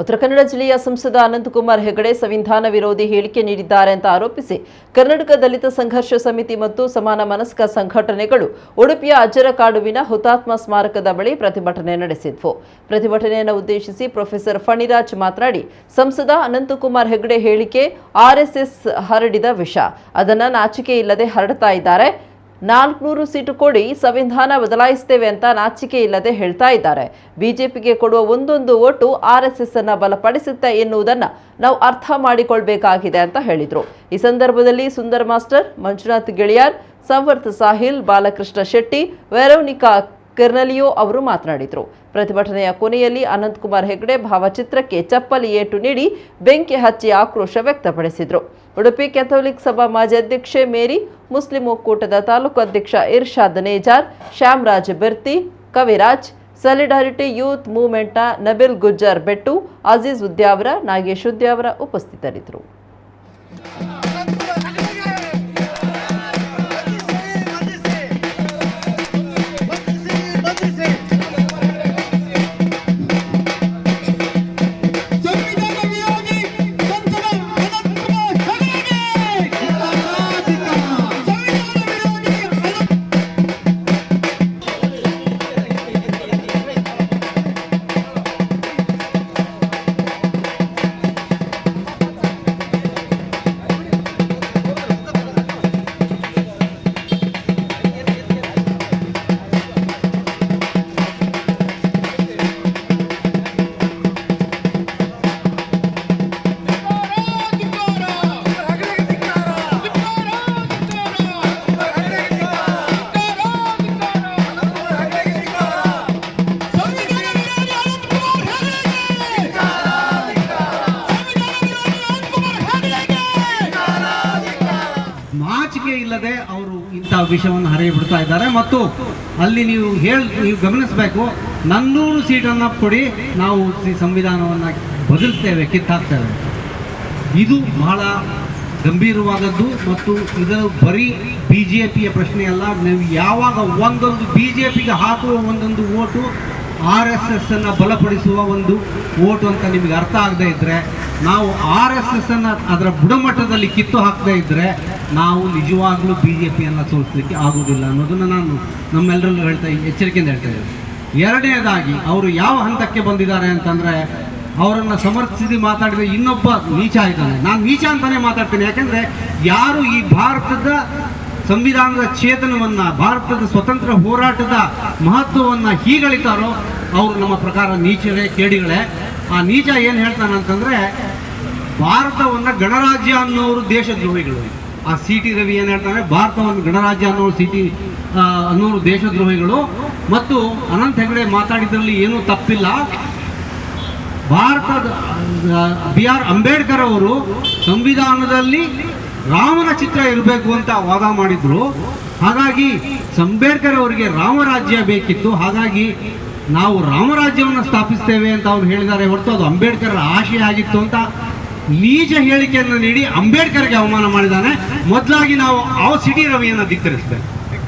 ಉತ್ತರ ಕನ್ನಡ ಜಿಲ್ಲೆಯ ಸಂಸದ ಅನಂತಕುಮಾರ್ ಹೆಗಡೆ ಸಂವಿಧಾನ ವಿರೋಧಿ ಹೇಳಿಕೆ ನೀಡಿದ್ದಾರೆ ಅಂತ ಆರೋಪಿಸಿ ಕರ್ನಾಟಕ ದಲಿತ ಸಂಘರ್ಷ ಸಮಿತಿ ಮತ್ತು ಸಮಾನ ಮನಸ್ಕ ಸಂಘಟನೆಗಳು ಉಡುಪಿಯ ಅಜ್ಜರಕಾಡುವಿನ ಹುತಾತ್ಮ ಸ್ಮಾರಕದ ಬಳಿ ಪ್ರತಿಭಟನೆ ನಡೆಸಿದ್ವು. ಪ್ರತಿಭಟನೆಯನ್ನು ಉದ್ದೇಶಿಸಿ ಪ್ರೊಫೆಸರ್ ಫಣಿರಾಜ್ ಮಾತನಾಡಿ, ಸಂಸದ ಅನಂತಕುಮಾರ್ ಹೆಗಡೆ ಹೇಳಿಕೆ ಆರ್ಎಸ್ಎಸ್ ಹರಡಿದ ವಿಷ. ಅದನ್ನ ನಾಚಿಕೆ ಇಲ್ಲದೆ ಹರಡ್ತಾ ಇದ್ದಾರೆ. ನಾಲ್ಕುನೂರು ಸೀಟು ಕೊಡಿ ಸಂವಿಧಾನ ಬದಲಾಯಿಸ್ತೇವೆ ಅಂತ ನಾಚಿಕೆ ಇಲ್ಲದೆ ಹೇಳ್ತಾ ಇದ್ದಾರೆ. ಬಿಜೆಪಿಗೆ ಕೊಡುವ ಒಂದೊಂದು ಓಟು ಆರ್ ಎಸ್ ಎಸ್ ಅನ್ನ ಬಲಪಡಿಸುತ್ತೆ ಎನ್ನುವುದನ್ನು ನಾವು ಅರ್ಥ ಮಾಡಿಕೊಳ್ಬೇಕಾಗಿದೆ ಅಂತ ಹೇಳಿದರು. ಈ ಸಂದರ್ಭದಲ್ಲಿ Sundar master Manjunath Geliyar, Samvarth Sahil, Balakrishna Shetty, Veronica Cornelio ಅವರು ಮಾತನಾಡಿದರು. ಪ್ರತಿಭಟನೆಯ ಕೊನೆಯಲ್ಲಿ ಅನಂತಕುಮಾರ್ ಹೆಗಡೆ ಭಾವಚಿತ್ರಕ್ಕೆ ಚಪ್ಪಲಿ ಏಟು ನೀಡಿ ಬೆಂಕಿ ಹಚ್ಚಿ ಆಕ್ರೋಶ ವ್ಯಕ್ತಪಡಿಸಿದರು. ಉಡುಪಿ ಕ್ಯಾಥೋಲಿಕ್ ಸಭಾ ಮಾಜಿ ಅಧ್ಯಕ್ಷೆ ಮೇರಿ, ಮುಸ್ಲಿಂ ಒಕ್ಕೂಟದ ತಾಲೂಕು ಅಧ್ಯಕ್ಷ ಇರ್ಷಾದ್ ನೇಜಾರ್, ಶ್ಯಾಮರಾಜ್ ಬಿರ್ತಿ, ಕವಿರಾಜ್, ಸಾಲಿಡಾರಿಟಿ ಯೂತ್ ಮೂವ್ಮೆಂಟ್ನ ನಬಿಲ್ ಗುಜ್ಜಾರ್ ಬೆಟ್ಟು, ಅಜೀಜ್ ಉದ್ಯಾವರ ನಾಗೇಶ್ ಉದ್ಯಾವರ ಉಪಸ್ಥಿತರಿದ್ದರು. ನಾಚಿಕೆ ಇಲ್ಲದೆ ಅವರು ಇಂಥ ವಿಷಯವನ್ನು ಹರಿಬಿಡ್ತಾ ಇದ್ದಾರೆ. ಮತ್ತು ಅಲ್ಲಿ ನೀವು ಹೇಳ, ನೀವು ಗಮನಿಸಬೇಕು, ನನ್ನೂರು ಸೀಟನ್ನು ಕೊಡಿ, ನಾವು ಈ ಸಂವಿಧಾನವನ್ನು ಬದಲಿಸ್ತೇವೆ ಕಿತ್ತಾಕ್ತೇವೆ. ಇದು ಬಹಳ ಗಂಭೀರವಾದದ್ದು ಮತ್ತು ಇದು ಬರೀ ಬಿ ಜೆ ಪಿಯ ಪ್ರಶ್ನೆಯಲ್ಲ, ನೀವು ಯಾವಾಗ ಒಂದೊಂದು ಬಿ ಜೆ ಪಿಗೆ ಹಾಕುವ ಒಂದೊಂದು ಓಟು, ಆರ್ ಎಸ್ ಎಸ್ ಅನ್ನು ಬಲಪಡಿಸುವ ಒಂದು ಓಟು ಅಂತ ನಿಮಗೆ ಅರ್ಥ ಆಗದೇ ಇದ್ದರೆ ನಾವು ಆರ್ ಎಸ್ ಎಸ್ ಅನ್ನು ಅದರ ಬುಡಮಟ್ಟದಲ್ಲಿ ಕಿತ್ತು ಹಾಕದೇ ಇದ್ದರೆ ನಾವು ನಿಜವಾಗ್ಲೂ ಬಿ ಜೆ ಪಿಯನ್ನು ಸೋಲಿಸಲಿಕ್ಕೆ ಆಗುವುದಿಲ್ಲ ಅನ್ನೋದನ್ನು ನಾನು ನಮ್ಮೆಲ್ಲರಲ್ಲೂ ಹೇಳ್ತಾ ಎಚ್ಚರಿಕೆಯಿಂದ ಹೇಳ್ತಾ ಇದ್ದೇನೆ. ಎರಡನೇದಾಗಿ ಅವರು ಯಾವ ಹಂತಕ್ಕೆ ಬಂದಿದ್ದಾರೆ ಅಂತಂದರೆ ಅವರನ್ನು ಸಮರ್ಥಿಸಿ ಮಾತಾಡಿದ ಇನ್ನೊಬ್ಬ ನೀಚ ಇದ್ದಾನೆ. ನಾನು ನೀಚ ಅಂತಲೇ ಮಾತಾಡ್ತೀನಿ, ಯಾಕೆಂದರೆ ಯಾರು ಈ ಭಾರತದ ಸಂವಿಧಾನದ ಚೇತನವನ್ನ, ಭಾರತದ ಸ್ವತಂತ್ರ ಹೋರಾಟದ ಮಹತ್ವವನ್ನು ಹೀಗಳಿತಾರೋ ಅವರು ನಮ್ಮ ಪ್ರಕಾರ ನೀಚರೇ ಕೇಡಿಗಳೇ. ಆ ನೀಚ ಏನು ಹೇಳ್ತಾನೆ ಅಂತಂದರೆ ಭಾರತವನ್ನು ಗಣರಾಜ್ಯ ಅನ್ನೋರು ದೇಶದ್ರೋಹಿಗಳು. ಆ ಸಿ ಟಿ ರವಿ ಏನು ಹೇಳ್ತಾರೆ? ಭಾರತವನ್ನು, ಗಣರಾಜ್ಯ ಅನ್ನೋ ಸಿ ಟಿ ಅನ್ನೋರು ದೇಶದ್ರೋಹಿಗಳು. ಮತ್ತು ಅನಂತ್ ಹೆಗಡೆ ಮಾತಾಡಿದ್ರಲ್ಲಿ ಏನೂ ತಪ್ಪಿಲ್ಲ. ಭಾರತದ ಬಿ ಆರ್ ಅಂಬೇಡ್ಕರ್ ಅವರು ಸಂವಿಧಾನದಲ್ಲಿ ರಾಮನ ಚಿತ್ರ ಇರಬೇಕು ಅಂತ ವಾದ ಮಾಡಿದ್ರು. ಹಾಗಾಗಿ ಅಂಬೇಡ್ಕರ್ ಅವರಿಗೆ ರಾಮರಾಜ್ಯ ಬೇಕಿತ್ತು. ಹಾಗಾಗಿ ನಾವು ರಾಮರಾಜ್ಯವನ್ನು ಸ್ಥಾಪಿಸ್ತೇವೆ ಅಂತ ಅವ್ರು ಹೇಳಿದ್ದಾರೆ ಹೊರತು ಅದು ಅಂಬೇಡ್ಕರ್ ಆಶಯ ಆಗಿತ್ತು ಅಂತ ನೀಚ ಹೇಳಿಕೆಯನ್ನು ನೀಡಿ ಅಂಬೇಡ್ಕರ್ಗೆ ಅವಮಾನ ಮಾಡಿದ್ದಾನೆ. ಮೊದಲಾಗಿ ನಾವು ಆ ಸಿಟಿ ರವಿಯನ್ನು ಧಿಕ್ಕರಿಸಬೇಕು.